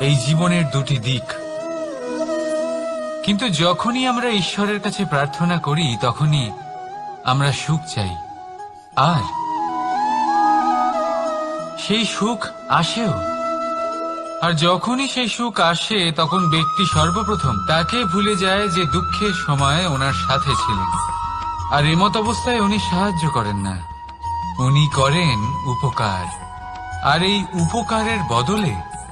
এই জীবনের দুটি দিক। কিন্তু যখনই আমরা ঈশ্বরের কাছে প্রার্থনা করি, তখনই আমরা সুখ চাই। আর সেই সুখ আসেও। আর যখনই সেই সুখ আসে, তখন ব্যক্তি সর্বপ্রথম তাকে ভুলে যায় যে দুঃখের সময় ওনার সাথে ছিলেন। আর এমত অবস্থায় উনি সাহায্য করেন না। উনি করেন উপকার। আর এই উপকারের বদলে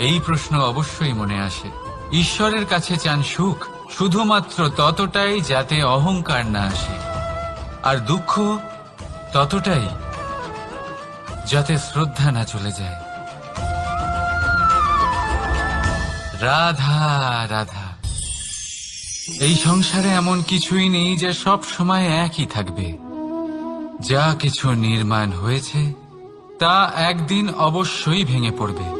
এই প্রশ্ন অবশ্যই মনে আসে। ঈশ্বরের কাছে চান সুখ, শুধুমাত্র ততটাই যাতে অহংকার না আসে। আর দুঃখ ততটাই যাতে শ্রদ্ধা না চলে যায়। রাধা রাধা। এই সংসারে এমন কিছুই নেই যে সব সময় একই থাকবে। যা কিছু নির্মাণ হয়েছে, তা একদিন অবশ্যই ভেঙে পড়বে।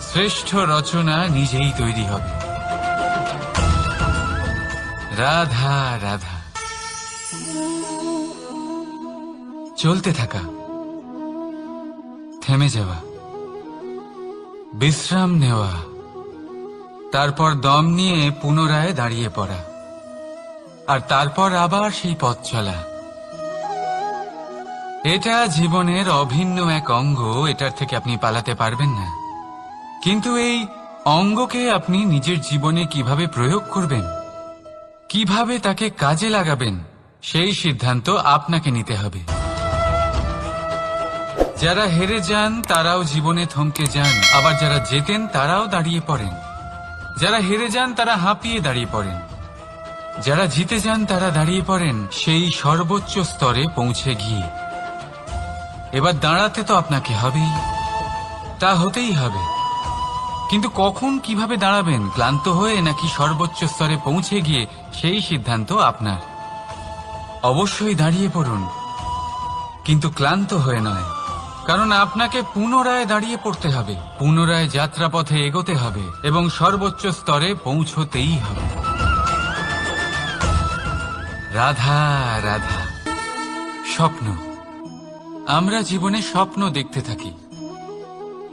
শ্রেষ্ঠ রচনা নিজেই তৈরি হবে। রাধা রাধা। চলতে থাকা। থেমে যাওয়া। বিশ্রাম নেওয়া। তারপর দম নিয়ে পুনরায় দাঁড়িয়ে পড়া। আর তারপর আবার সেই পথ চলা। এটা জীবনের অভিন্ন এক অঙ্গ, এটার থেকে আপনি পালাতে পারবেন না। কিন্তু এই অঙ্গকে আপনি নিজের জীবনে কীভাবে প্রয়োগ করবেন? কীভাবে তাকে কাজে লাগাবেন? সেই সিদ্ধান্ত আপনাকে নিতে হবে। যারা হেরে যান, তারাও জীবনে থমকে যান। আবার যারা জেতেন, তারাও দাঁড়িয়ে পড়েন। যারা হেরে যান, তারা হাঁপিয়ে দাঁড়িয়ে পড়েন। যারা জিতে যান, তারা দাঁড়িয়ে পড়েন। সেই সর্বোচ্চ স্তরে পৌঁছে গিয়ে। এবার দাঁড়াতে তো আপনাকে হবেই। তা হতেই হবে। কিন্তু কখন কীভাবে দাঁড়াবেন? ক্লান্ত হয়ে নাকি সর্বোচ্চ স্তরে পৌঁছে গিয়ে সেই সিদ্ধান্ত আপনার? অবশ্যই দাঁড়িয়ে পড়ুন। কিন্তু ক্লান্ত হয়ে নয়। কারণ আপনাকে পুনরায় দাঁড়িয়ে পড়তে হবে। পুনরায় যাত্রাপথে এগোতে হবে এবং সর্বোচ্চ স্তরে পৌঁছতেই হবে। রাধা রাধা। স্বপ্ন। আমরা জীবনে স্বপ্ন দেখতে থাকি।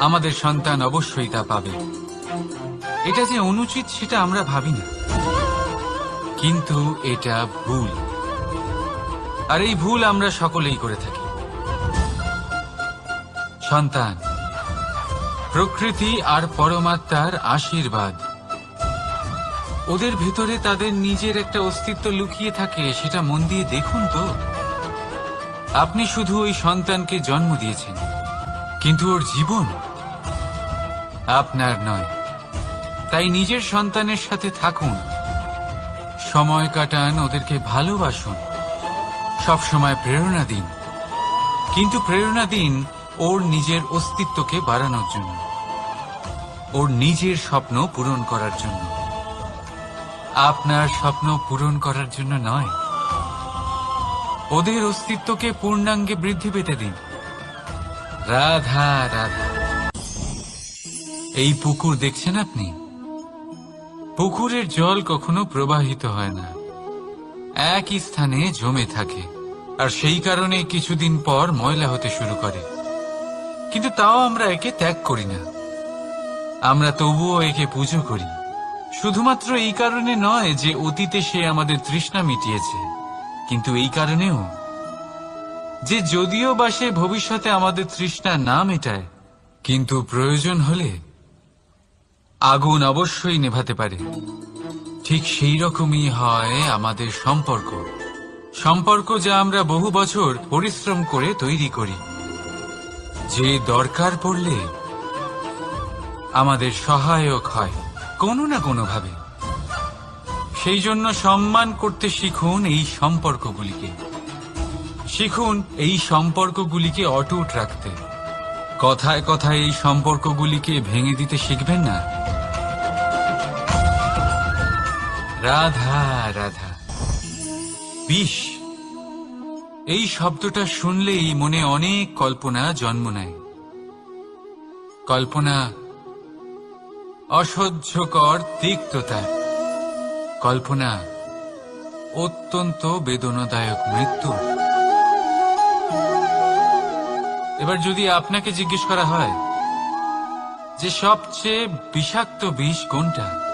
আমাদের সন্তান অবশ্যই তা পাবে। এটা যে অনুচিত, সেটা আমরা ভাবি না কিন্তু এটা ভুল। আর এই ভুল আমরা সকলেই করে থাকি। সন্তান, প্রকৃতি আর পরমাত্মার আশীর্বাদ। ওদের ভেতরে তাদের নিজের একটা অস্তিত্ব লুকিয়ে থাকে, সেটা মন দিয়ে দেখুন তো। আপনি শুধু ওই সন্তানকে জন্ম দিয়েছেন, কিন্তু ওর জীবন আপনার নয়। তাই নিজের সন্তানের সাথে থাকুন। সময় কাটান, ওদেরকে ভালোবাসুন। সবসময় প্রেরণা দিন। কিন্তু প্রেরণা দিন ওর নিজের অস্তিত্বকে বাড়ানোর জন্য। ওর নিজের স্বপ্ন পূরণ করার জন্য। আপনার স্বপ্ন পূরণ করার জন্য নয়। ওদের অস্তিত্বকে পূর্ণাঙ্গে বৃদ্ধি পেতে দিন। রাধা রাধা। এই পুকুর দেখছেন আপনি? পুকুরের জল কখনো প্রবাহিত হয় না। একই স্থানে জমে থাকে, আর সেই কারণে কিছুদিন পর ময়লা হতে শুরু করে। কিন্তু তাও আমরা একে ত্যাগ করি না। আমরা তবুও একে পুজো করি। শুধুমাত্র এই কারণে নয় যে অতীতে সে আমাদের তৃষ্ণা মিটিয়েছে, কিন্তু এই কারণেও। যে যদিও বা সে ভবিষ্যতে আমাদের তৃষ্ণা না মেটায়, কিন্তু প্রয়োজন হলে আগুন অবশ্যই নেভাতে পারে। ঠিক সেই রকমই হয় আমাদের সম্পর্ক। সম্পর্ক যা আমরা বহু বছর পরিশ্রম করে তৈরি করি। যে দরকার পড়লে আমাদের সহায়ক হয়, কোনো না কোনোভাবে। সেই জন্য সম্মান করতে শিখুন এই সম্পর্কগুলিকে। শিখুন এই সম্পর্কগুলিকে অটুট রাখতে। কথায় কথায় এই সম্পর্কগুলিকে ভেঙে দিতে শিখবেন না। রাধা রাধা। বিষ, এই শব্দটা শুনলেই মনে অনেক কল্পনা জন্ম নেয়। কল্পনা অসহ্যকর তিক্ততা। কল্পনা অত্যন্ত বেদনাদায়ক মৃত্যু। এবার যদি আপনাকে জিজ্ঞেস করা হয়, যে সবচেয়ে বিষাক্ত বিষ কোনটা?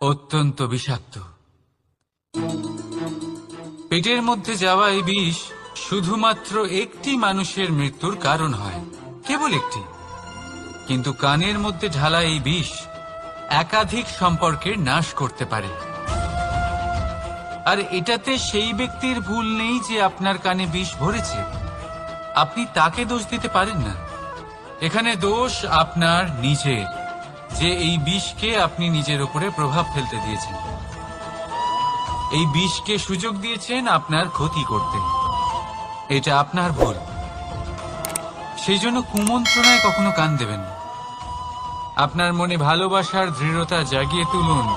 অত্যন্ত বিষাক্ত। পেটের মধ্যে যাওয়া এই বিষ শুধুমাত্র একটি মানুষের মৃত্যুর কারণ হয়, কেবল একটি। কিন্তু কানের মধ্যে ঢালা এই বিষ একাধিক সম্পর্কের নাশ করতে পারে। আর এটাতে সেই ব্যক্তির ভুল নেই যে আপনার কানে বিষ ভরেছে। আপনি তাকে দোষ দিতে পারেন না। এখানে দোষ আপনার নিজের। যে এই বিষকে আপনি নিজের উপরে প্রভাব ফেলতে দিয়েছেন। এই বিষকে সুযোগ দিয়েছেন আপনার ক্ষতি করতে। এটা আপনার ভুল। সেই জন্য কুমন্ত্রণায় কখনো কান দেবেন আপনার মনে ভালোবাসার দৃঢ়তা জাগিয়ে তুলুন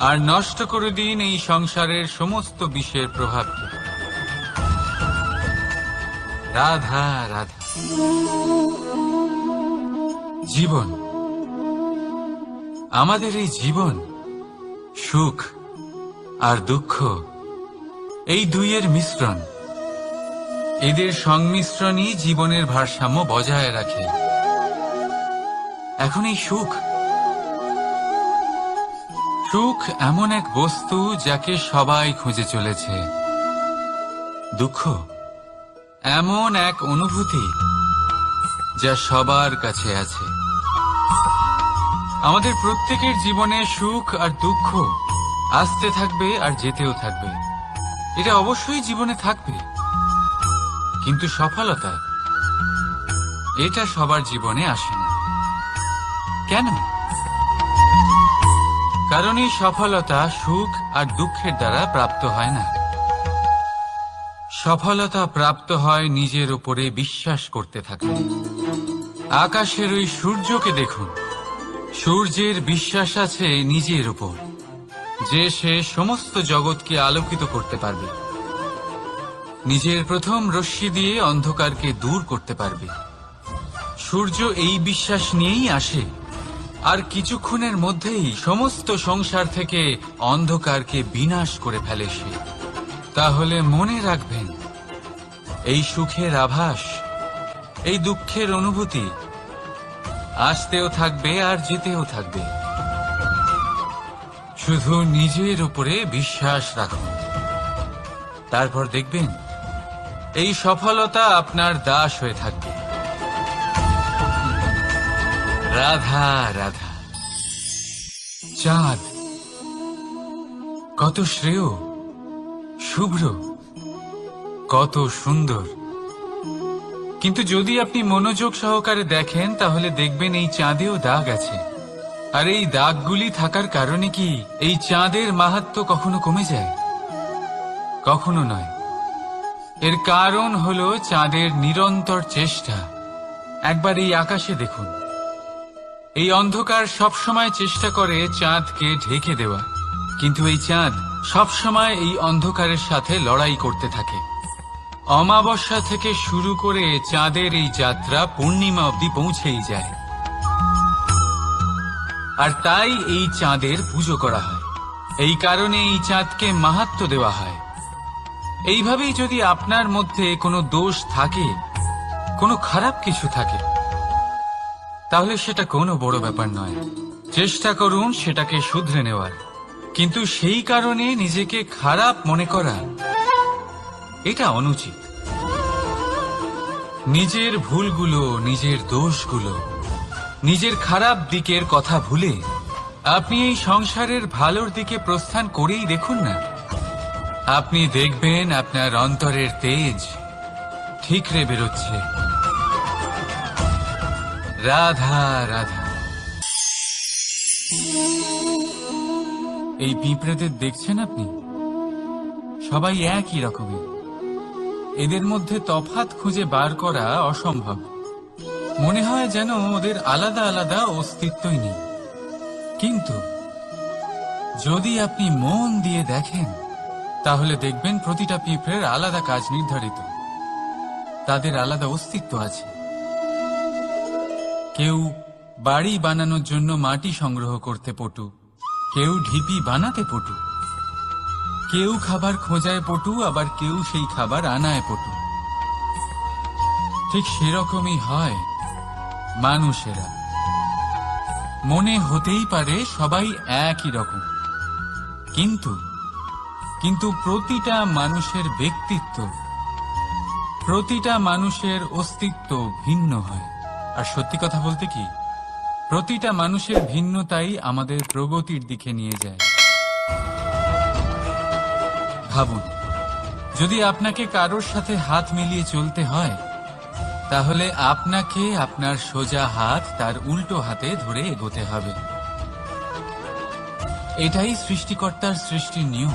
আর নষ্ট করে দিন এই সংসারের সমস্ত বিষের প্রভাবকে রাধা রাধা। জীবন। আমাদের এই জীবন, সুখ আর দুঃখ, এই দুইয়ের মিশ্রণ, এদের সংমিশ্রণই জীবনের ভারসাম্য বজায় রাখে। এখন এই সুখ সুখ এমন এক বস্তু যাকে সবাই খুঁজে চলেছে। দুঃখ এমন এক অনুভূতি যা সবার কাছে আছে। আমাদের প্রত্যেকের জীবনে সুখ আর দুঃখ আসতে থাকবে আর যেতেও থাকবে। এটা অবশ্যই জীবনে থাকবে। কিন্তু সফলতা, এটা সবার জীবনে আসে না। কেন? কারণ এই সফলতা সুখ আর দুঃখের দ্বারা প্রাপ্ত হয় না। সফলতা প্রাপ্ত হয় নিজের উপরে বিশ্বাস করতে থাকলে। আকাশের ওই সূর্যকে দেখুন। সূর্যের বিশ্বাস আছে নিজের উপর, যে সে সমস্ত জগৎকে আলোকিত করতে পারবে। নিজের প্রথম রশ্মি দিয়ে অন্ধকারকে দূর করতে পারবে। সূর্য এই বিশ্বাস নিয়েই আসে, আর কিছুক্ষণের মধ্যেই সমস্ত সংসার থেকে অন্ধকারকে বিনাশ করে ফেলে সে। তাহলে মনে রাখবেন, এই সুখের আভাস, এই দুঃখের অনুভূতি আসতেও থাকবে আর যেতেও থাকবে। শুধু নিজের উপরে বিশ্বাস রাখুন। তারপর দেখবেন, এই সফলতা আপনার দাস হয়ে থাকবে। রাধা রাধা। চাঁদ, কত শ্রেয়, শুভ্র, কত সুন্দর। কিন্তু যদি আপনি মনোযোগ সহকারে দেখেন, তাহলে দেখবেন এই চাঁদেও দাগ আছে। আর এই দাগগুলি থাকার কারণে কি এই চাঁদের মাহাত্ম কখনো কমে যায়? কখনো নয়। এর কারণ হলো চাঁদের নিরন্তর চেষ্টা। একবার এই আকাশে দেখুন। এই অন্ধকার সবসময় চেষ্টা করে চাঁদকে ঢেকে দেওয়া। কিন্তু এই চাঁদ সবসময় এই অন্ধকারের সাথে লড়াই করতে থাকে। অমাবস্যা থেকে শুরু করে চাঁদের এই যাত্রা পূর্ণিমা অবধি পৌঁছেই যায়। আর তাই এই চাঁদের পুজো করা হয়। এই কারণে এই চাঁদকে মাহাত্ম দেওয়া হয়। এইভাবেই যদি আপনার মধ্যে কোনো দোষ থাকে, কোনো খারাপ কিছু থাকে, তাহলে সেটা কোনো বড় ব্যাপার নয়। চেষ্টা করুন সেটাকে শুধরে নেওয়ার। কিন্তু সেই কারণে নিজেকে খারাপ মনে করা। এটা অনুচিত। নিজের ভুলগুলো, নিজের দোষগুলো, নিজের খারাপ দিকের কথা ভুলে আপনি এই সংসারের ভালোর দিকে প্রস্থান করেই দেখুন না। আপনি দেখবেন আপনার অন্তরের তেজ ঠিকরে বেরোচ্ছে। রাধা রাধা। এই পিঁপড়েদের দেখছেন আপনি? সবাই একই রকমের। এদের মধ্যে তফাত খুঁজে বার করা অসম্ভব। মনে হয় যেন ওদের আলাদা আলাদা অস্তিত্বই নেই। কিন্তু যদি আপনি মন দিয়ে দেখেন, তাহলে দেখবেন প্রতিটা পিঁপড়ের আলাদা কাজ নির্ধারিত। তাদের আলাদা অস্তিত্ব আছে। কেউ বাড়ি বানানোর জন্য মাটি সংগ্রহ করতে পটু, কেউ ঢিপি বানাতে পটু। কেউ খাবার খোঁজায় পটু, আবার কেউ সেই খাবার আনায় পটু। ঠিক সেরকমই হয় মানুষেরা। মনে হতেই পারে সবাই একই রকম। কিন্তু কিন্তু প্রতিটা মানুষের ব্যক্তিত্ব, প্রতিটা মানুষের অস্তিত্ব ভিন্ন হয়। আর সত্যি কথা বলতে কি, প্রতিটা মানুষের ভিন্নতাই আমাদের প্রগতির দিকে নিয়ে যায়। ভাবুন। যদি আপনাকে কারোর সাথে হাত মিলিয়ে চলতে হয়, তাহলে আপনাকে আপনার সোজা হাত তার উল্টো হাতে ধরে এগোতে হবে। এটাই সৃষ্টিকর্তার সৃষ্টির নিয়ম।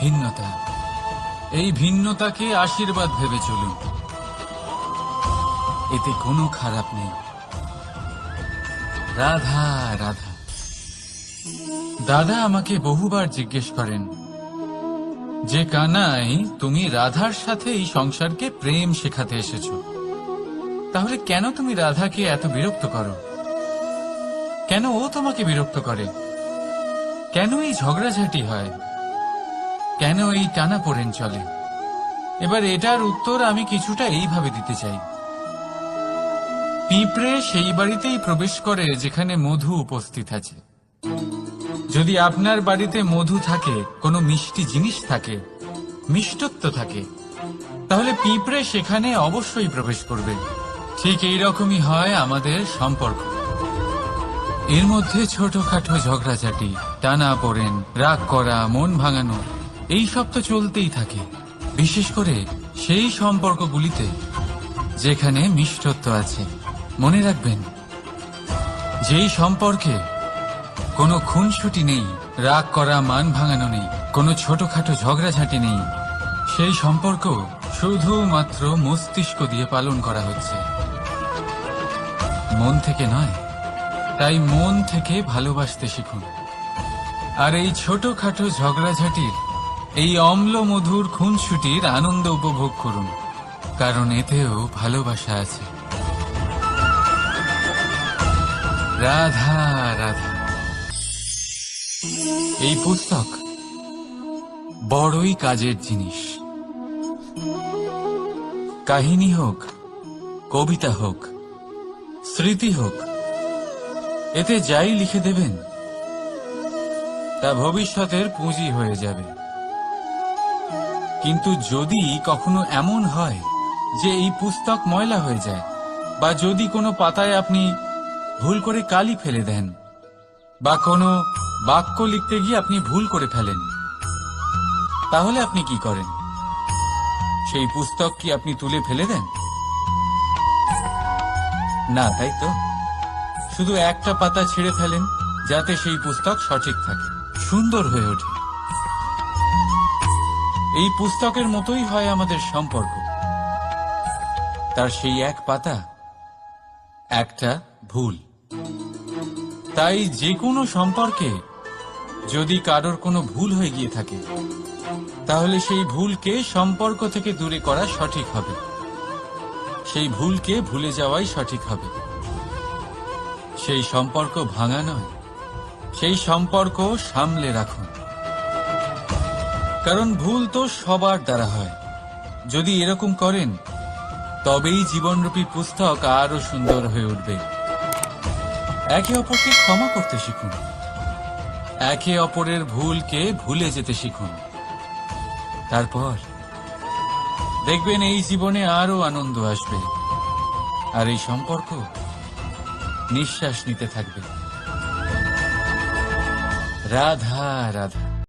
ভিন্নতা। এই ভিন্নতাকে আশীর্বাদ ভেবে চলুন। এতে কোনো খারাপ নেই। রাধা রাধা। দাদা আমাকে বহুবার জিজ্ঞেস করেন যে কানাই, তুমি রাধার সাথে এই সংসারকে প্রেম শেখাতে এসেছ। তাহলে কেন তুমি রাধাকে এত বিরক্ত করো? কেন ও তোমাকে বিরক্ত করে? কেন এই ঝগড়াঝাটি হয়? কেন এই টানা পড়েন চলে? এবার এটার উত্তর আমি কিছুটা এইভাবে দিতে চাই। পিঁপড়ে সেই বাড়িতেই প্রবেশ করে যেখানে মধু উপস্থিত আছে। যদি আপনার বাড়িতে মধু থাকে, কোনো মিষ্টি জিনিস থাকে, মিষ্টত্ব থাকে, তাহলে পিঁপড়ে সেখানে অবশ্যই প্রবেশ করবে। ঠিক এই রকমই হয় আমাদের সম্পর্ক। এর মধ্যে ছোটখাটো ঝগড়াঝাটি, টানা পড়েন, রাগ করা, মন ভাঙানো এই সব তো চলতেই থাকে। বিশেষ করে সেই সম্পর্কগুলিতে যেখানে মিষ্টত্ব আছে। মনে রাখবেন, যেই সম্পর্কে কোনো খুনসুটি নেই, রাগ করা, মান ভাঙানো নেই, কোনো ছোটখাটো ঝগড়াঝাটি নেই। সেই সম্পর্ক শুধুমাত্র মস্তিষ্ক দিয়ে পালন করা হচ্ছে। মন থেকে নয়, তাই মন থেকে ভালোবাসতে শিখুন। আর এই ছোটখাটো ঝগড়াঝাটির, এই অম্ল মধুর খুনসুটির আনন্দ উপভোগ করুন, কারণ এতেও ভালোবাসা আছে। রাধা রাধা। এই পুস্তক বড়ই কাজের জিনিস। কাহিনী হোক, কবিতা হোক, স্মৃতি হোক, এতে যাই লিখে দেবেন, তা ভবিষ্যতের পুঁজি হয়ে যাবে। কিন্তু যদি কখনো এমন হয় যে এই পুস্তক ময়লা হয়ে যায়, বা যদি কোনো পাতায় আপনি ভুল করে কালি ফেলে দেন, বা কোনো বাক্য লিখতে গিয়ে আপনি ভুল করে ফেলেন। তাহলে আপনি কি করেন? সেই পুস্তক কি আপনি তুলে ফেলে দেন? না, তাই তো? শুধু একটা পাতা ছেড়ে ফেলেন, যাতে সেই পুস্তক সঠিক থাকে, সুন্দর হয়ে ওঠে। এই পুস্তকের মতোই হয় আমাদের সম্পর্ক। তার সেই এক পাতা, একটা ভুল। তাই যে কোনো সম্পর্কে যদি কারোর কোনো ভুল হয়ে গিয়ে থাকে, তাহলে সেই ভুলকে সম্পর্ক থেকে দূরে করা সঠিক হবে। সেই ভুলকে ভুলে যাওয়াই সঠিক হবে। সেই সম্পর্ক ভাঙা নয়, সেই সম্পর্ক সামলে রাখুন। কারণ ভুল তো সবার দ্বারা হয়। যদি এরকম করেন, তবেই জীবনরূপী পুস্তক আরও সুন্দর হয়ে উঠবে। একে অপরকে ক্ষমা করতে শিখুন। একে অপরের ভুলকে ভুলে যেতে শিখুন। তারপর দেখবেন এই জীবনে আরও আনন্দ আসবে আর এই সম্পর্ক নিঃশ্বাস নিতে থাকবে। রাধা রাধা।